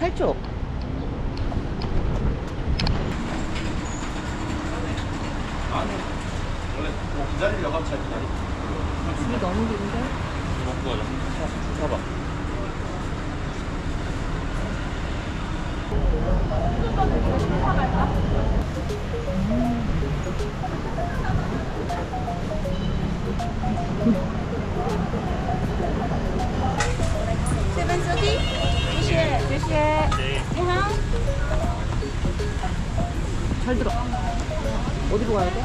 8초. 아니 원래 뭐 기다리려고 하면 잘 기다리 줄이 너무 긴데? 먹고 가자 잡아 세븐 서디? 谢谢.谢谢. 니하오. 잘 들어. 어디로 가야 돼?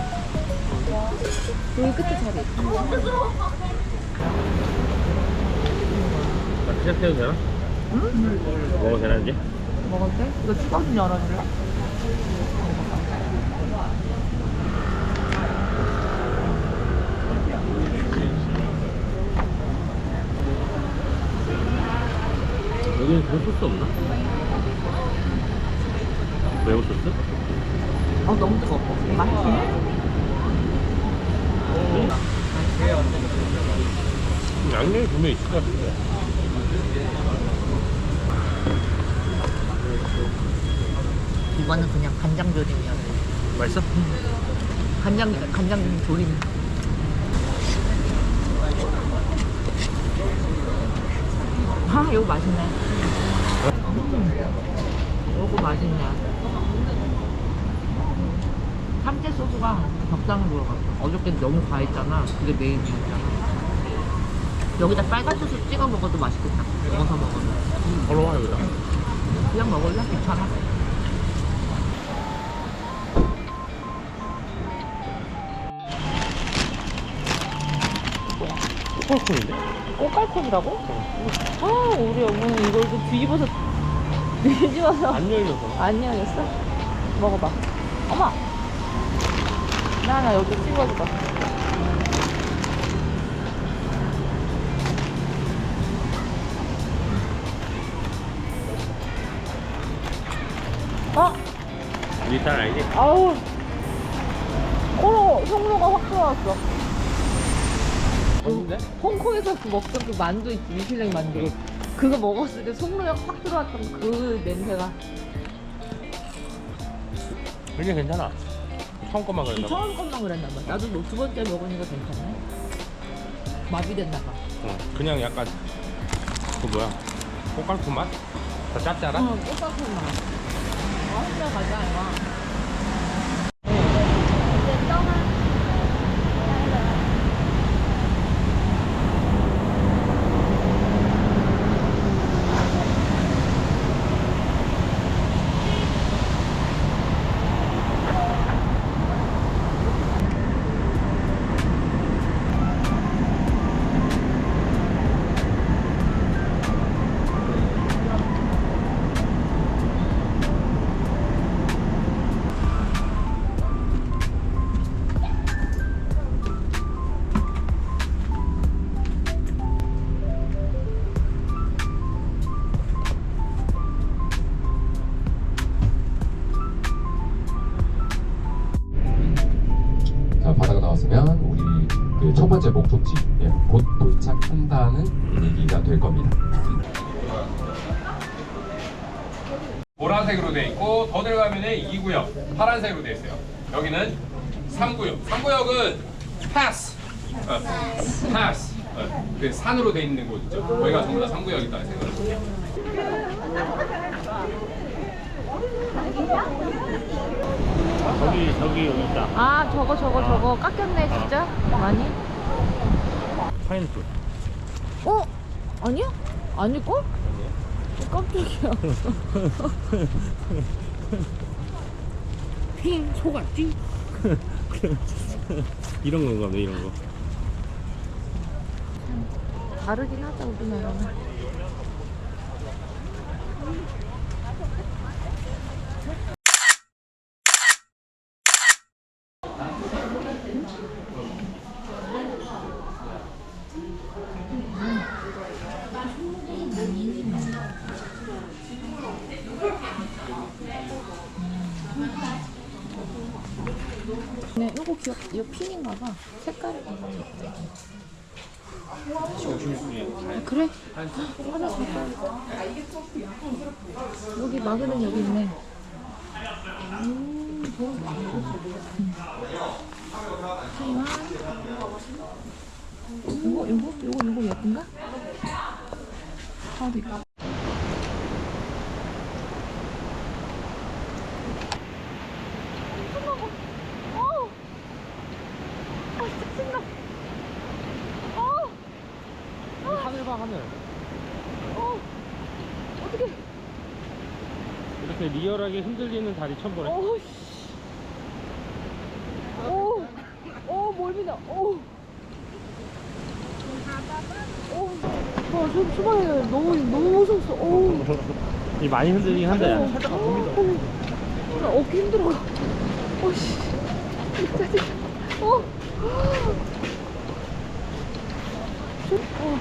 여기 끝에 자리. 나 시작해도 되나? 응? 먹어도 되나 이제? 먹어도 돼? 이거 뚜껑 좀 열어줄래? 여기는 그런 소스 없나? 매운 소스? 어, 너무 뜨거워. 맛있네? 양념이 분명히 있을 것 같은데 이거는 그냥 간장 조림이야. 맛있어? 간장, 간장 조림. 아, 이거 맛있네. 음, 이거 맛있네. 참깨 소스가 적당히 들어갔어. 어저께 너무 과했잖아. 그게 메인이었잖아. 여기다 빨간 소스 찍어 먹어도 맛있겠다. 먹어서 먹으면. 걸어 와 여기다 그냥 먹을래? 괜찮아. 꼬깔콘인데? 꽃갈콘이라고? 아, 우리 어머니 이걸 또 뒤집어서 뒤집어서 안 열려서 안 열렸어? 먹어봐. 어머! 나, 나 여기 찍어줘봐. 어? 니딸 아니지? 아우. 코로 송로가 확 들어왔어. 맛있는데? 홍콩에서 그 먹던 그 만두 있지, 미슐랭 만두. 그거 먹었을 때 송로가 확 들어왔던 그 냄새가. 굉장히 괜찮아 처음 것만 그랬나 봐 처음 것만 그랬나 봐. 나도 뭐두 번째 먹으니까 괜찮네. 마비됐나 봐. 어, 그냥 약간 그 뭐야 꼬깔콘 맛? 더 짭지 않아? 어, 똑같은 맛. 아, 진짜 가자, 이거. 그 첫 번째 목적지 예, 곧 도착한다는 얘기가 될 겁니다. 보라색으로 돼 있고 더 들어가면 2구역 파란색으로 돼 있어요. 여기는 3구역. 3구역은 패스. 어, 패스. 어, 그 산으로 돼 있는 곳 있죠. 거기가 전부 다 3구역이다 생각을. 저기 저기 여기 있다 아, 저거, 저거, 저거. 깎였네, 진짜. 많이. 파인애플 어? 아니야? 아닐걸? 깜짝이야. 핑, 소갈지? 이런 건가 보네 이런 거 다르긴 하다, 우리나라는. 이거 이거 핀인가 봐. 색깔이 굉장히 예쁘다. 아, 그래? 하나 더 마그는 여기 있네. 음, 좋은 거 하지만 이거 이거 이거 이거 예쁜가? 아 이거. 어! 아, 진짜 신나. 어! 하늘 봐 하늘 어! 어떻게? 이렇게 리얼하게 흔들리는 다리 처음 보네 오, 씨. 오, 오, 멀미나. 오. 오. 와, 저 초반에 너무, 너무 무서웠어. 오. 이 많이 흔들리긴 한데 어, 살짝 봅니다. 나 어깨 힘들어. 오, 씨. 진짜, 진짜. 어. 저, 어.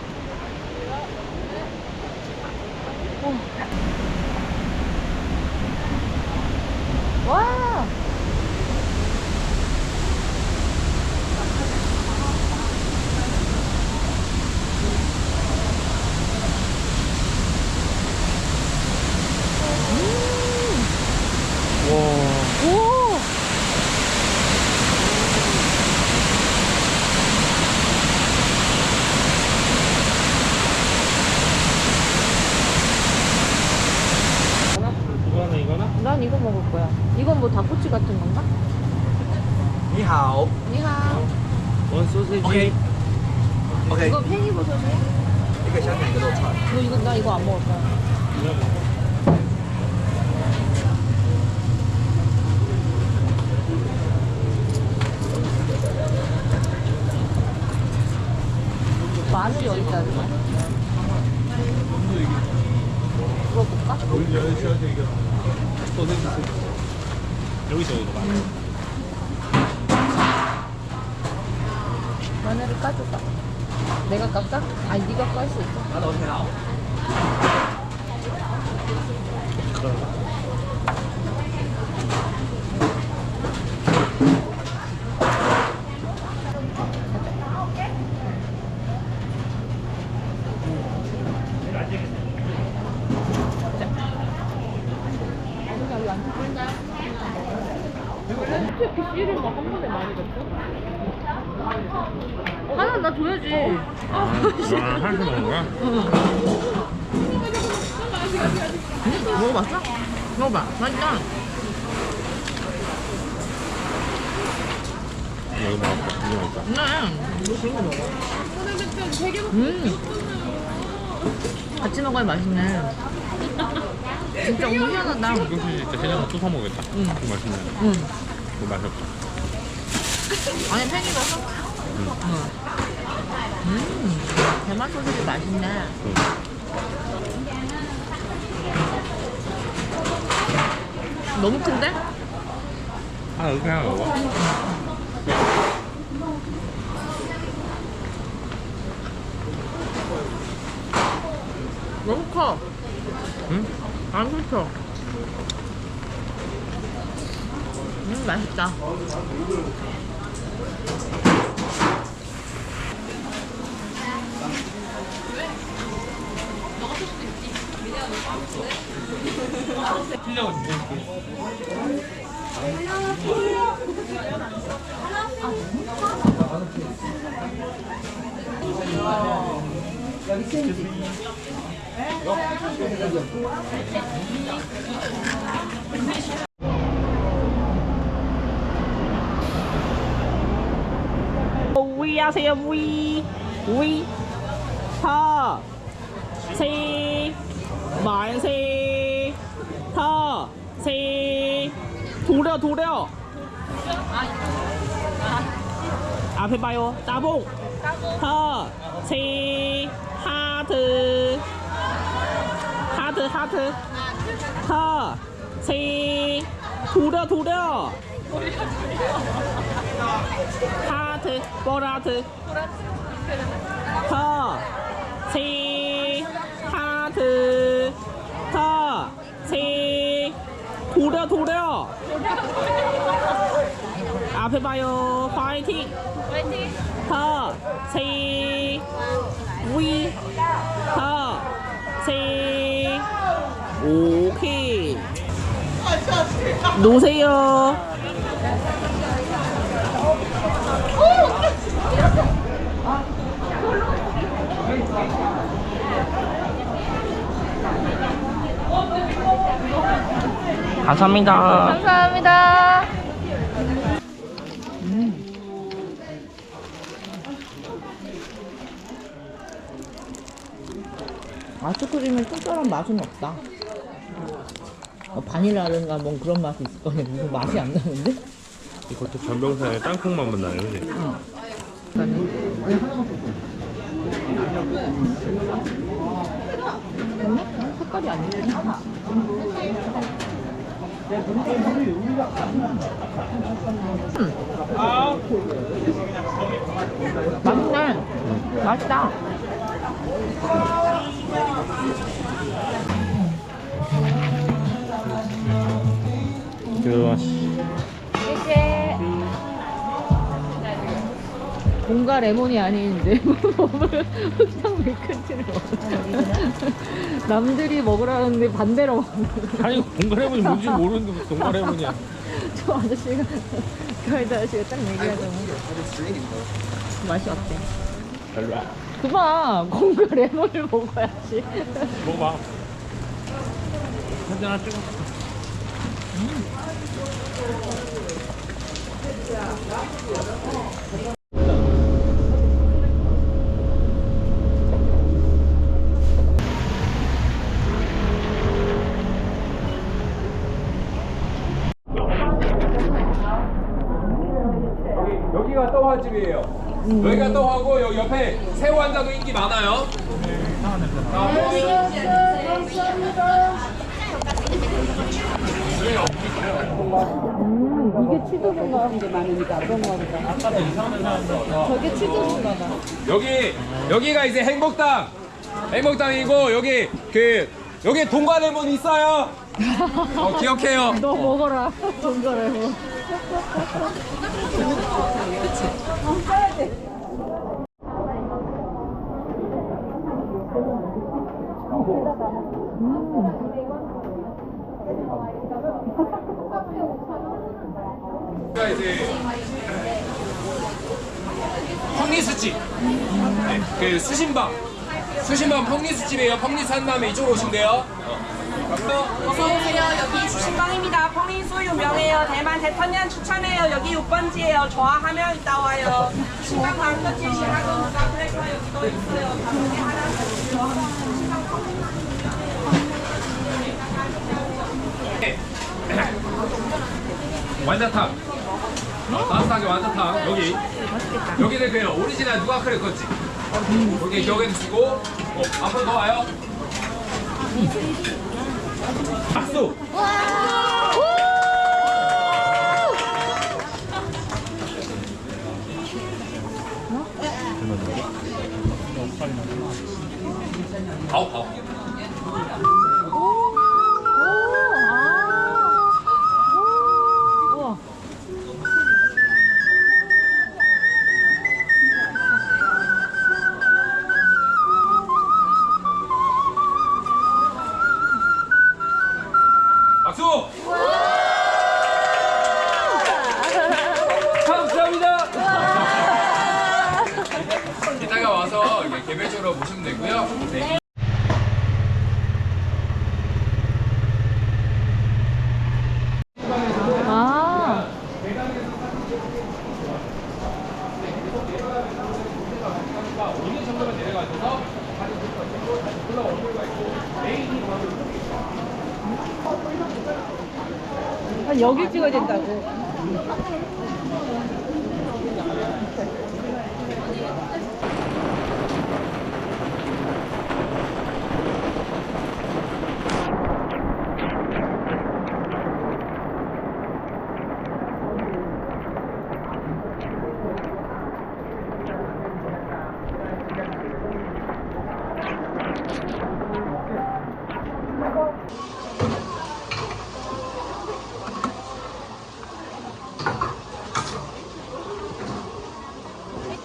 어. 와. 와 오! 이거나 이거나? 난 이 거야. 이건 뭐 닭꼬치 같은 건가? 니하오. 니하오. 원 소세지. 오케이. 이거 팽이버섯이? 이거 샹 이거 넣자. 너 이거 나 이거 안 먹을 거야. 마늘이 어딨다. 여기 있어 이거 봐 마늘을 까줄까? 내가 깎아? 아니 네가 깔 수 있어. 拿头 나 줘야지. 아 한수 먹는 거야? 먹어봤어? 먹어봐. 맛있다. 여기 먹을까? 이거 먹을까? 네. 이거 그런 거 먹어. 음. 같이 먹어야 맛있네. 진짜 오늘 희한하다. 이거 진짜 해장국 또 사먹겠다 응. 이거 맛있네 응. 이거 맛이 없다 아니 팽이버섯? 응. 음. 대만 소시지 맛있네. 너무 큰데? 아 여기 하나 먹어 너무 커. 응? 안 훑어. 음, 맛있다. 틀려고 줄게 위 하세요 위. 위, 하, 세, 만세, 하, 세, 도려 도려. 앞에 봐요. 따봉. 하, 세, 하트, 하트 하트. 하, 세, 도려 도려. 하트, 보라트. 더, 세, 하트, 더, 세, 도려, 도려. 앞에 봐요. 파이팅. 더, 세, 위, 더, 세, 오케이. 놓으세요. 감사합니다. 감사합니다. 아이스크림의 특별한 맛은 없다. 어, 바닐라든가 뭐 그런 맛이 있을 거네. 무슨 맛이 안 나는데? 이것도 전병사에 땅콩 맛만 나요, 그지? 색깔이 안 예쁘나? 음. 맛있네. 맛있다. 그 공과 레몬이 아닌데 몸을 흑당 밀크티를 먹어. 남들이 먹으라는데 반대로 먹는 아니 공갈해보니 뭔지 모르는데 무슨 공갈해보냐. 저 아저씨가 가이드 아저씨가 딱 얘기하잖아. 맛이 어때? 별로야. 그봐 공과 레몬을 먹어야지. 먹어봐. 사진 하나 찍어. 떡화집이에요. 여기가 떡하고 여기 옆에 새우 한자도 인기 많아요. 이게 치즈인가? 이게 많으니까 그런 거 보다. 저게 봐. 여기 여기가 이제 행복당 행복당이고 여기 그 여기 동과레몬 있어요. 어, 기억해요. 너 먹어라. 동과 레몬. 여기가 이제 펑리스집. 네, 그 수신방. 수신방 펑리스집이에요. 펑리스 한 다음에 이쪽으로 돼요. 어서오세요. 여기 수신방입니다. 펑린수 유명해요. 대만 대천년 추천해요. 여기 6번지예요. 좋아하면 이따 와요. 수신방 다음 끝이 시작은 그래서 여기도 있어요. 다음에 하나 완자탕. 어, 따뜻하게 완자탕. 여기. 여기는 그냥 오리지널 누가 그래 컸지 여기 기억해 두시고 어, 앞으로 더 와요. 박수. 아홉 아홉. 아, 여기 찍어야 된다고.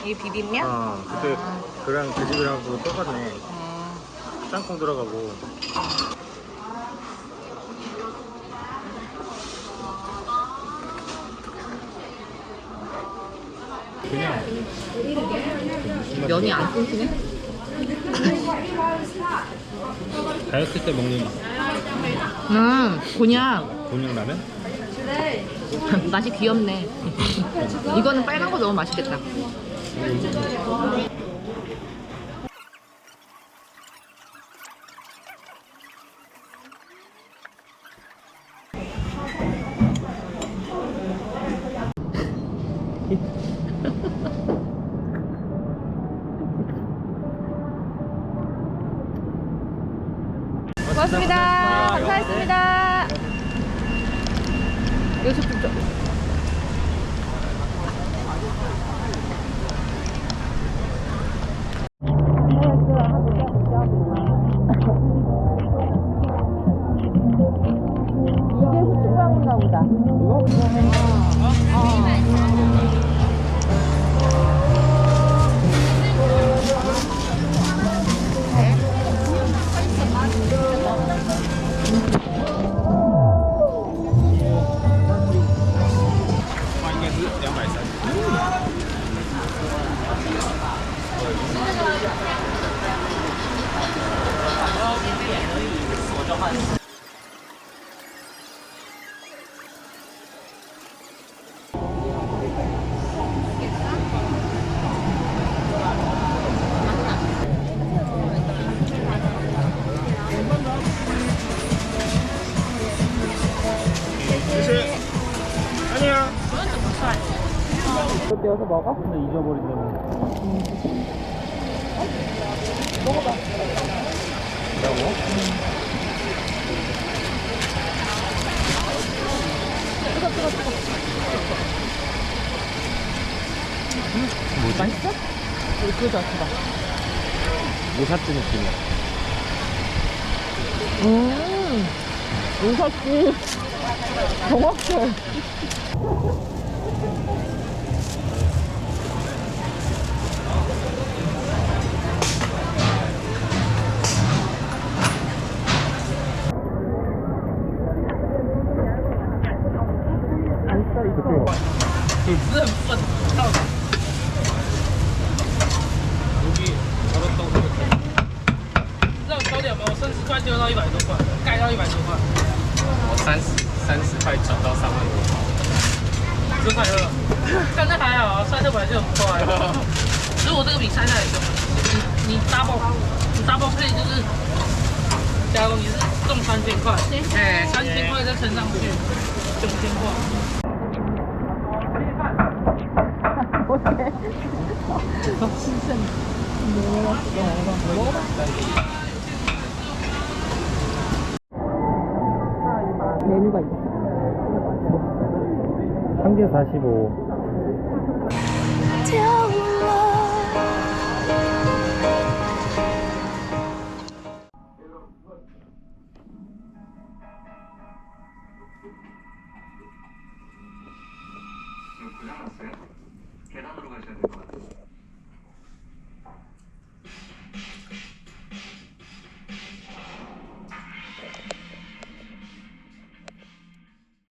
이게 비빔면? 아, 그때 아. 그랑 그 집이랑 그거 똑같네. 음. 짬뽕 들어가고. 그냥 면이 안 끊기네? 다이어트 때 먹는 음, 곤약. 곤약 라면? 맛이 귀엽네. 이거는 빨간 거 너무 맛있겠다. 고맙습니다. one. 뭐지? 맛있어? 그거 좋다. 모사찌 느낌이야. 음, 용사씨. 정확해. 三十三十块转到三万五，真快乐。但是还好，赛车本来就很快。如果这个比摔赛来就，你你 double，你 double 可以就是，假如你是中三千块，哎、三千块再乘上去，九千块。我先，我先，我先，我先。 메뉴가 있어. 3개 45.